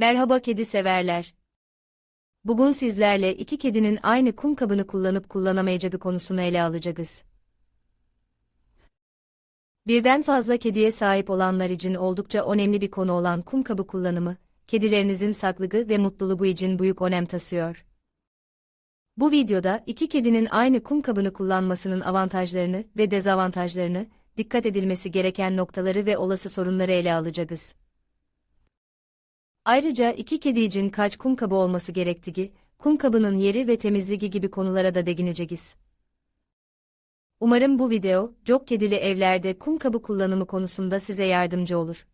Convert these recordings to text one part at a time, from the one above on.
Merhaba kedi severler. Bugün sizlerle iki kedinin aynı kum kabını kullanıp kullanamayacağı konusunu ele alacağız. Birden fazla kediye sahip olanlar için oldukça önemli bir konu olan kum kabı kullanımı, kedilerinizin saklığı ve mutluluğu için büyük önem taşıyor. Bu videoda iki kedinin aynı kum kabını kullanmasının avantajlarını ve dezavantajlarını, dikkat edilmesi gereken noktaları ve olası sorunları ele alacağız. Ayrıca iki kedi için kaç kum kabı olması gerektiği, kum kabının yeri ve temizliği gibi konulara da değineceğiz. Umarım bu video, çok kedili evlerde kum kabı kullanımı konusunda size yardımcı olur.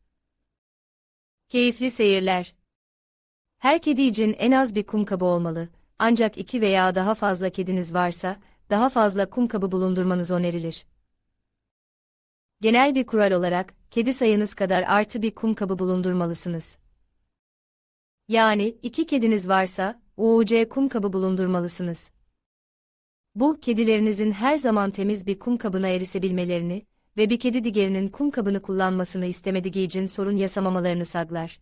Keyifli seyirler. Her kedi için en az bir kum kabı olmalı, ancak iki veya daha fazla kediniz varsa, daha fazla kum kabı bulundurmanız önerilir. Genel bir kural olarak, kedi sayınız kadar artı bir kum kabı bulundurmalısınız. Yani, iki kediniz varsa, UUC kum kabı bulundurmalısınız. Bu, kedilerinizin her zaman temiz bir kum kabına erişebilmelerini ve bir kedi diğerinin kum kabını kullanmasını istemediği için sorun yaşamamalarını sağlar.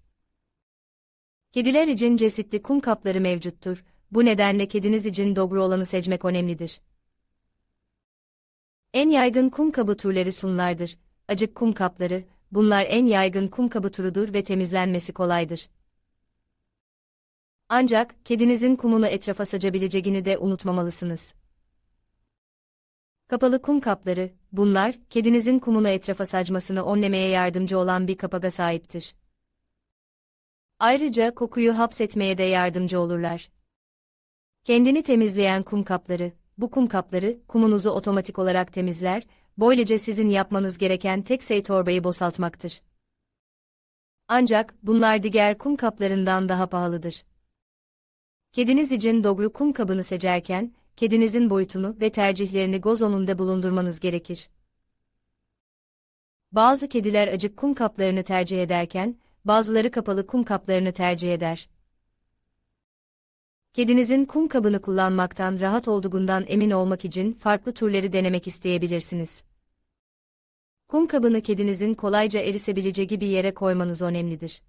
Kediler için çeşitli kum kapları mevcuttur, bu nedenle kediniz için doğru olanı seçmek önemlidir. En yaygın kum kabı türleri sunlardır. Acık kum kapları, bunlar en yaygın kum kabı türüdür ve temizlenmesi kolaydır. Ancak, kedinizin kumunu etrafa saçabileceğini de unutmamalısınız. Kapalı kum kapları, bunlar, kedinizin kumunu etrafa saçmasını önlemeye yardımcı olan bir kapaga sahiptir. Ayrıca kokuyu hapsetmeye de yardımcı olurlar. Kendini temizleyen kum kapları, bu kum kapları, kumunuzu otomatik olarak temizler, böylece sizin yapmanız gereken tek şey torbayı boşaltmaktır. Ancak, bunlar diğer kum kaplarından daha pahalıdır. Kediniz için doğru kum kabını seçerken, kedinizin boyutunu ve tercihlerini göz önünde bulundurmanız gerekir. Bazı kediler acık kum kaplarını tercih ederken, bazıları kapalı kum kaplarını tercih eder. Kedinizin kum kabını kullanmaktan rahat olduğundan emin olmak için farklı türleri denemek isteyebilirsiniz. Kum kabını kedinizin kolayca erisebileceği bir yere koymanız önemlidir.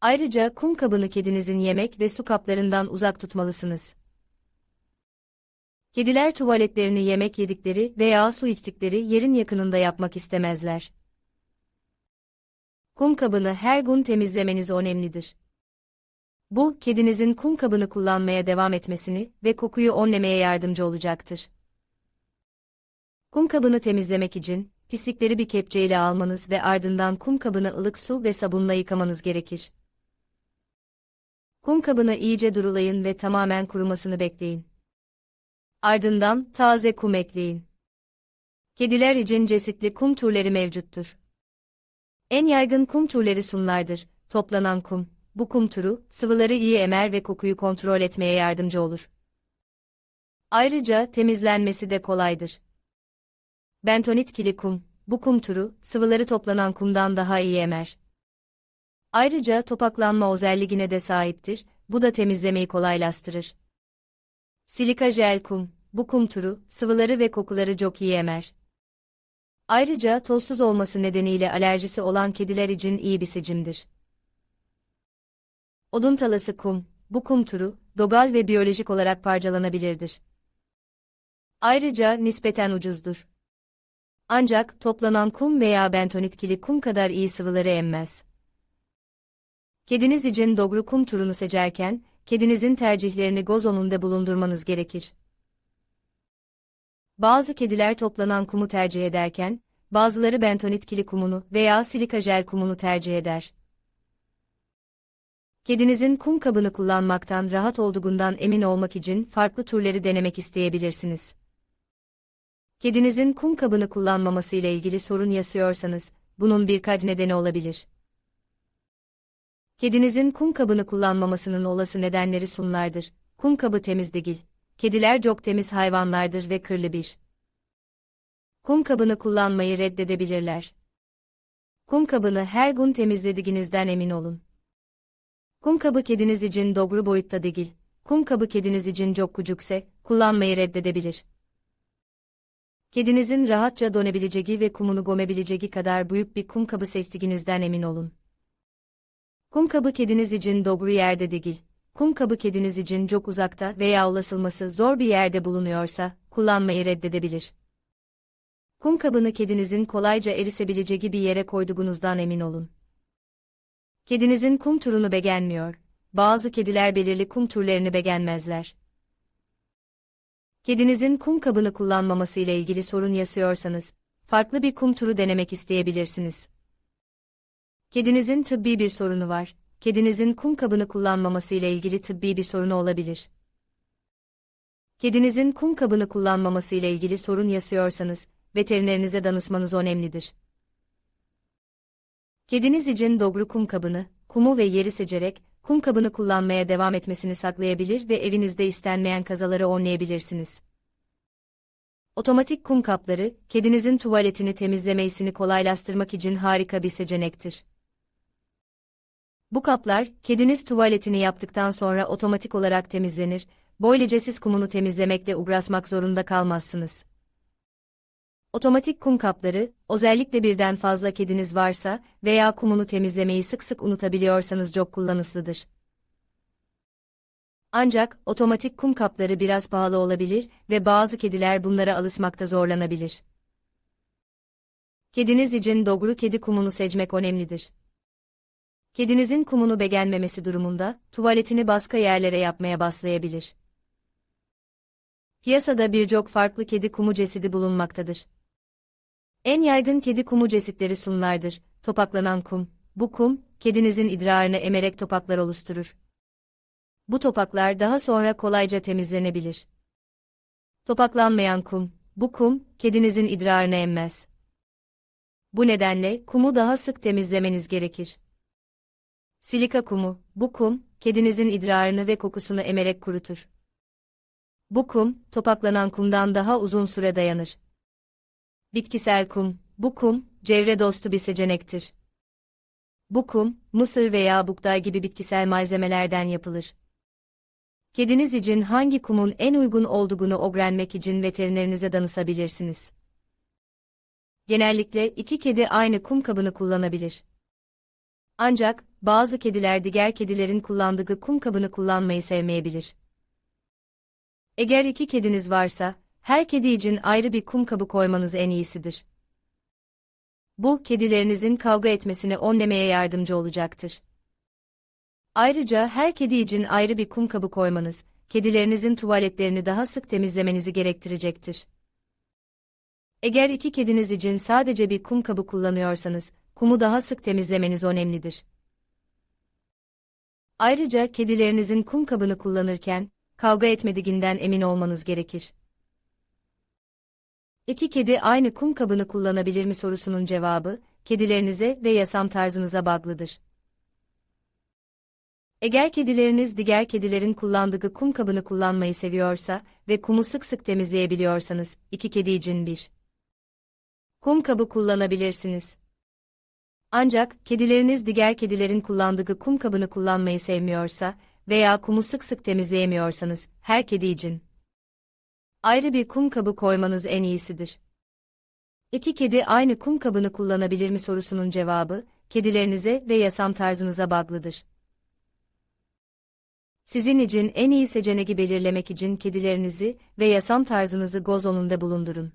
Ayrıca kum kabını kedinizin yemek ve su kaplarından uzak tutmalısınız. Kediler tuvaletlerini yemek yedikleri veya su içtikleri yerin yakınında yapmak istemezler. Kum kabını her gün temizlemeniz önemlidir. Bu, kedinizin kum kabını kullanmaya devam etmesini ve kokuyu önlemeye yardımcı olacaktır. Kum kabını temizlemek için, pislikleri bir kepçeyle almanız ve ardından kum kabını ılık su ve sabunla yıkamanız gerekir. Kum kabını iyice durulayın ve tamamen kurumasını bekleyin. Ardından taze kum ekleyin. Kediler için çeşitli kum türleri mevcuttur. En yaygın kum türleri sunlardır. Toplanan kum. Bu kum türü, sıvıları iyi emer ve kokuyu kontrol etmeye yardımcı olur. Ayrıca temizlenmesi de kolaydır. Bentonit kili kum. Bu kum türü, sıvıları toplanan kumdan daha iyi emer. Ayrıca topaklanma özelliğine de sahiptir, bu da temizlemeyi kolaylaştırır. Silika jel kum, bu kum türü, sıvıları ve kokuları çok iyi emer. Ayrıca tozsuz olması nedeniyle alerjisi olan kediler için iyi bir seçimdir. Odun talası kum, bu kum türü, dogal ve biyolojik olarak parçalanabilirdir. Ayrıca nispeten ucuzdur. Ancak toplanan kum veya bentonitkili kum kadar iyi sıvıları emmez. Kediniz için doğru kum turunu seçerken, kedinizin tercihlerini göz önünde bulundurmanız gerekir. Bazı kediler toplanan kumu tercih ederken, bazıları bentonitkili kumunu veya silika jel kumunu tercih eder. Kedinizin kum kabını kullanmaktan rahat olduğundan emin olmak için farklı türleri denemek isteyebilirsiniz. Kedinizin kum kabını kullanmaması ile ilgili sorun yaşıyorsanız, bunun birkaç nedeni olabilir. Kedinizin kum kabını kullanmamasının olası nedenleri sunlardır. Kum kabı temiz değil. Kediler çok temiz hayvanlardır ve kırlı bir. Kum kabını kullanmayı reddedebilirler. Kum kabını her gün temizlediğinizden emin olun. Kum kabı kediniz için doğru boyutta değil. Kum kabı kediniz için çok küçükse, kullanmayı reddedebilir. Kedinizin rahatça dönebileceği ve kumunu gömebileceği kadar büyük bir kum kabı seçtiğinizden emin olun. Kum kabı kediniz için doğru yerde değil. Kum kabı kediniz için çok uzakta veya ulaşılması zor bir yerde bulunuyorsa, kullanmayı reddedebilir. Kum kabını kedinizin kolayca erisebileceği bir yere koyduğunuzdan emin olun. Kedinizin kum turunu beğenmiyor. Bazı kediler belirli kum türlerini beğenmezler. Kedinizin kum kabını kullanmaması ile ilgili sorun yaşıyorsanız, farklı bir kum turu denemek isteyebilirsiniz. Kedinizin tıbbi bir sorunu var. Kedinizin kum kabını kullanmaması ile ilgili tıbbi bir sorunu olabilir. Kedinizin kum kabını kullanmaması ile ilgili sorun yaşıyorsanız, veterinerinize danışmanız önemlidir. Kediniz için doğru kum kabını, kumu ve yeri seçerek, kum kabını kullanmaya devam etmesini saklayabilir ve evinizde istenmeyen kazaları önleyebilirsiniz. Otomatik kum kapları, kedinizin tuvaletini temizlemesini kolaylaştırmak için harika bir seçenektir. Bu kaplar, kediniz tuvaletini yaptıktan sonra otomatik olarak temizlenir, böylece siz kumunu temizlemekle uğraşmak zorunda kalmazsınız. Otomatik kum kapları, özellikle birden fazla kediniz varsa veya kumunu temizlemeyi sık sık unutabiliyorsanız çok kullanışlıdır. Ancak, otomatik kum kapları biraz pahalı olabilir ve bazı kediler bunlara alışmakta zorlanabilir. Kediniz için doğru kedi kumunu seçmek önemlidir. Kedinizin kumunu beğenmemesi durumunda, tuvaletini başka yerlere yapmaya başlayabilir. Piyasada birçok farklı kedi kumu cesidi bulunmaktadır. En yaygın kedi kumu cesitleri sunlardır. Topaklanan kum. Bu kum, kedinizin idrarını emerek topaklar oluşturur. Bu topaklar daha sonra kolayca temizlenebilir. Topaklanmayan kum. Bu kum, kedinizin idrarını emmez. Bu nedenle kumu daha sık temizlemeniz gerekir. Silika kumu, bu kum, kedinizin idrarını ve kokusunu emerek kurutur. Bu kum, topaklanan kumdan daha uzun süre dayanır. Bitkisel kum, bu kum, çevre dostu bir seçenektir. Bu kum, mısır veya buğday gibi bitkisel malzemelerden yapılır. Kediniz için hangi kumun en uygun olduğunu öğrenmek için veterinerinize danışabilirsiniz. Genellikle iki kedi aynı kum kabını kullanabilir. Ancak, bazı kediler diğer kedilerin kullandığı kum kabını kullanmayı sevmeyebilir. Eğer iki kediniz varsa, her kedi için ayrı bir kum kabı koymanız en iyisidir. Bu, kedilerinizin kavga etmesini önlemeye yardımcı olacaktır. Ayrıca her kedi için ayrı bir kum kabı koymanız, kedilerinizin tuvaletlerini daha sık temizlemenizi gerektirecektir. Eğer iki kediniz için sadece bir kum kabı kullanıyorsanız, kumu daha sık temizlemeniz önemlidir. Ayrıca kedilerinizin kum kabını kullanırken, kavga etmediğinden emin olmanız gerekir. İki kedi aynı kum kabını kullanabilir mi sorusunun cevabı, kedilerinize ve yaşam tarzınıza bağlıdır. Eğer kedileriniz diğer kedilerin kullandığı kum kabını kullanmayı seviyorsa ve kumu sık sık temizleyebiliyorsanız, iki kedi için bir kum kabı kullanabilirsiniz. Ancak, kedileriniz diğer kedilerin kullandığı kum kabını kullanmayı sevmiyorsa veya kumu sık sık temizleyemiyorsanız, her kedi için ayrı bir kum kabı koymanız en iyisidir. İki kedi aynı kum kabını kullanabilir mi sorusunun cevabı, kedilerinize ve yaşam tarzınıza bağlıdır. Sizin için en iyi seçeneği belirlemek için kedilerinizi ve yaşam tarzınızı göz önünde bulundurun.